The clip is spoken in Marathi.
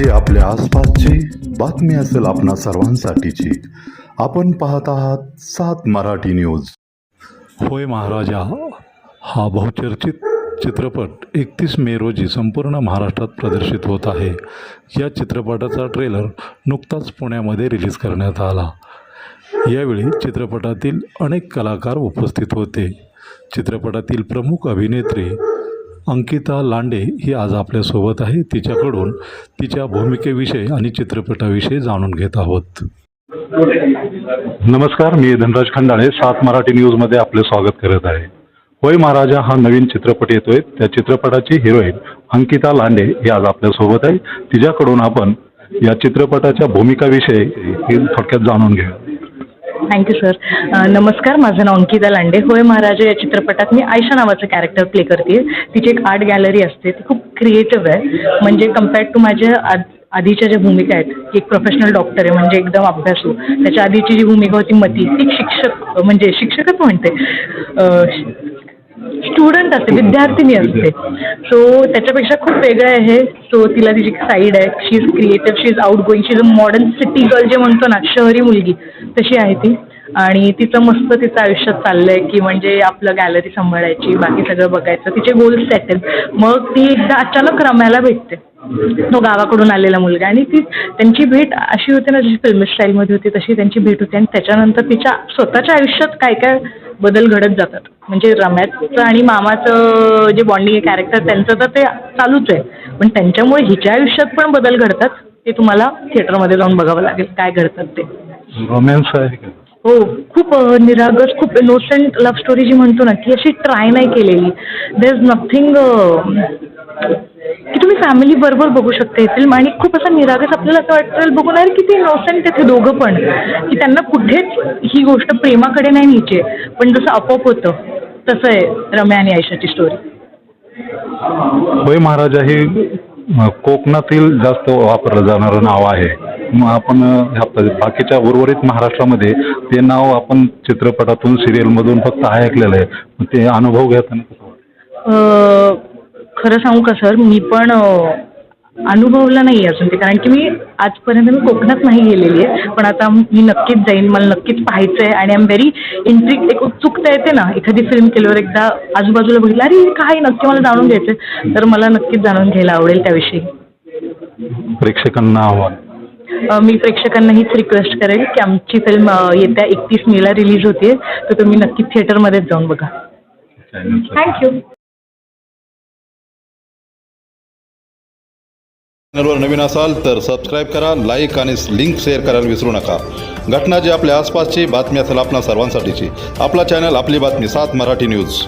जी आपल्या आसपासची बातमी असेल आपणा सर्वांसाठीची. आपण पाहत आहात सात मराठी न्यूज. होय महाराजा हा बहुचर्चित चित्रपट एकतीस मे रोजी संपूर्ण महाराष्ट्रात प्रदर्शित होत आहे. या चित्रपटाचा ट्रेलर नुकताच पुण्यामध्ये रिलीज करण्यात आला. यावेळी चित्रपटातील अनेक कलाकार उपस्थित होते. चित्रपटातील प्रमुख अभिनेत्री अंकिता लांडे ही आज आपल्यासोबत आहे. तिच्याकडून तिच्या भूमिकेविषयी आणि चित्रपटाविषयी जाणून घेत आहोत. नमस्कार मी धनराज खंडाळे सात मराठी न्यूजमध्ये आपले स्वागत करत आहे. होय महाराजा हा नवीन चित्रपट येतोय. त्या चित्रपटाची हिरोईन अंकिता लांडे ही आज आपल्यासोबत आहे. तिच्याकडून आपण या चित्रपटाच्या भूमिकाविषयी थोडक्यात जाणून घेऊया थँक्यू सर नमस्कार माझं नाव अंकिता लांडे. होय महाराजा या चित्रपटात मी आयशा नावाचं कॅरेक्टर प्ले करते. तिची एक आर्ट गॅलरी असते. ती खूप क्रिएटिव्ह आहे. म्हणजे कम्पेअर्ड टू माझ्या आद आधीच्या ज्या भूमिका आहेत एक प्रोफेशनल डॉक्टर आहे. म्हणजे एकदम अभ्यासू. त्याच्या आधीची जी भूमिका होती मती ती एक शिक्षक म्हणजे शिक्षकच म्हणते. स्टुडंट असते विद्यार्थिनी असते. सो त्याच्यापेक्षा खूप वेगळं आहे. सो तिला तिची साईड आहे. She is creative she is outgoing she is a modern city girl जे म्हणतो ना शहरी मुलगी तशी आहे ती. आणि तिचं मस्त तिचं आयुष्यात चाललंय की म्हणजे आपलं गॅलरी सांभाळायची बाकी सगळं बघायचं. तिचे गोल्स सेटल मग ती एकदा अचानक रम्याला भेटते. तो गावाकडून आलेला मुलगा आणि ती त्यांची भेट अशी होती ना जशी फिल्म स्टाईलमध्ये होती तशी त्यांची भेट होती. आणि त्याच्यानंतर तिच्या स्वतःच्या आयुष्यात काय काय बदल घडत जातात. म्हणजे रम्याचं आणि मामाचं जे बॉन्डिंग आहे कॅरेक्टर त्यांचं तर ते चालूच आहे. पण त्यांच्यामुळे हिच्या आयुष्यात पण बदल घडतात. ते तुम्हाला थिएटरमध्ये जाऊन बघावं लागेल. काय घडतात ते. रोमॅन्स आहे. हो खूप निरागस खूप इनोसेंट लव्ह स्टोरी जी म्हणतो ना ती अशी ट्राय नाही केलेली. देर इज नथिंग की तुम्ही फॅमिली बरोबर बघू शकता हे फिल्म आणि खूप असं निरागस आपल्याला असं वाटतं बघून अरे किती ते आहेत हे दोघं पण. की त्यांना कुठेच ही गोष्ट प्रेमाकडे नाही न्यायची पण जसं आपोआप होतं तसं आहे रम्या आणि आयशाची स्टोरी होय महाराजा हे कोकणातील जास्त वापरलं जाणारं नाव आहे. आपण बाकीच्या उर्वरित महाराष्ट्रामध्ये ते नाव आपण चित्रपटातून सिरियलमधून फक्त ऐकलेलं आहे. ते अनुभव घेताना कसं वाटतं? खरं सांगू का सर? मी पण अनुभवलं नाही अजून ते. कारण की मी आजपर्यंत मी कोकणात नाही गेलेली आहे. पण आता मी नक्कीच जाईन मला नक्कीच पाहायचं आहे आणि आय एम व्हेरी इंट्रिक एक उत्सुकता येते ना एखादी फिल्म केल्यावर एकदा आजूबाजूला बघितलं अरे हे काय नक्की मला जाणून घ्यायचं तर मला नक्कीच जाणून घ्यायला आवडेल त्याविषयी. प्रेक्षकांना आव्हान. अ, मी प्रेक्षकांना हीच रिक्वेस्ट करेल की आमची फिल्म येत्या एकतीस मेला रिलीज होते तर तुम्ही नक्की थिएटरमध्येच जाऊन बघा. थँक्यू चॅनलवर नवीन असाल तर सबस्क्राईब करा लाईक आणि लिंक शेअर करायला विसरू नका. घटना जी आपल्या आसपासची बातमी असेल आपणा सर्वांसाठीची. आपला चॅनल आपली बातमी सात मराठी न्यूज